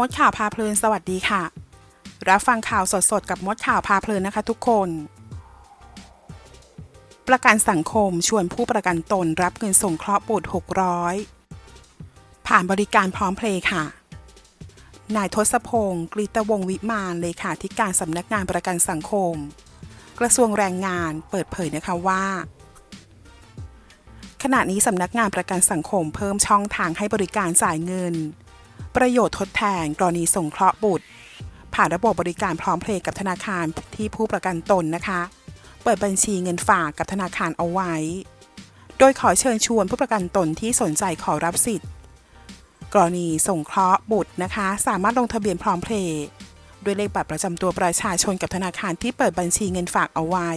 มดข่าวพาเพลินสวัสดีค่ะ รับฟังข่าวสดๆ กับมดข่าวพาเพลินนะคะทุกคน ประกันสังคมชวนผู้ประกันตนรับเงินส่งเคราะห์บุตร600 ผ่านบริการพร้อมเพลย์ค่ะ นายทศพงศ์กฤตวงศ์วิมานเลขาธิการสำนักงานประกันสังคม กระทรวงแรงงานเปิดเผยนะคะว่าขณะนี้สำนักงานประกันสังคมเพิ่มช่องทางให้บริการจ่ายเงิน ประโยชน์ทดแทนกรณีสงเคราะห์บุตร ผ่านระบบบริการพร้อมเพลย์กับธนาคารที่ผู้ประกันตนนะคะ เปิดบัญชีเงินฝากกับธนาคารเอาไว้ โดยขอเชิญชวนผู้ประกันตนที่สนใจขอรับสิทธิ์ กรณีสงเคราะห์บุตรนะคะ สามารถลงทะเบียนพร้อมเพลย์ด้วยเลขบัตรประจำตัวประชาชนกับธนาคารที่เปิดบัญชีเงินฝากเอาไว้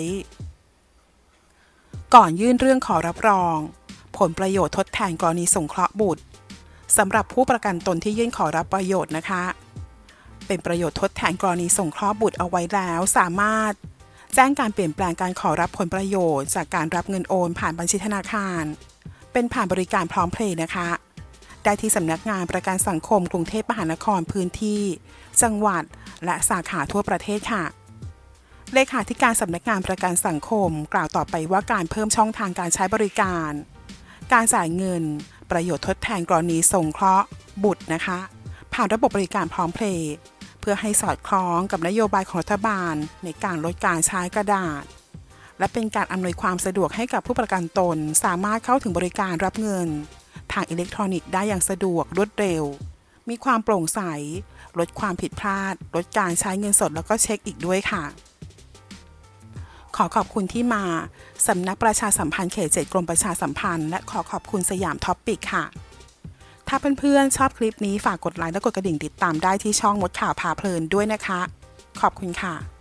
ก่อนยื่นเรื่องขอรับรอง ผลประโยชน์ทดแทนกรณีสงเคราะห์บุตร สำหรับผู้ประกันตนที่ยื่นขอรับประโยชน์นะคะ เป็นประโยชน์ทดแทนกรณีส่งคราะห์บุตรเอาไว้แล้ว สามารถ แจ้งการเปลี่ยนแปลงการขอรับผลประโยชน์ จากการรับเงินโอนผ่านบัญชีธนาคาร เป็นผ่านบริการพร้อมเพลย์นะคะ ได้ที่สำนักงานประกันสังคมกรุงเทพมหานครพื้นที่ จังหวัด และสาขาทั่วประเทศค่ะเลขาธิการสำนักงานประกันสังคม กล่าวต่อไปว่าการเพิ่มช่องทางการใช้บริการ การจ่ายเงิน ประโยชน์ทดแทนกรณีสงเคราะห์ บุตรนะคะ ผ่านระบบบริการพร้อมเพลย์เพื่อให้สอดคล้องกับนโยบายของรัฐบาล ในการลดการใช้กระดาษ และเป็นการอำนวยความสะดวกให้กับผู้ประกันตน สามารถเข้าถึงบริการรับเงิน ทางอิเล็กทรอนิกส์ได้อย่างสะดวกรวดเร็ว มีความโปร่งใส ลดความผิดพลาด ลดการใช้เงินสดแล้วก็เช็คอีกด้วยค่ะ ขอขอบคุณที่มา สำนักประชาสัมพันธ์เขตเจ็ดกรมประชาสัมพันธ์ และขอขอบคุณสยามท็อปปิกค่ะ ถ้าเพื่อนๆชอบคลิปนี้ฝากกดไลค์และกดกระดิ่งติดตามได้ที่ช่องมดข่าวพาเพลินด้วยนะคะ ขอบคุณค่ะ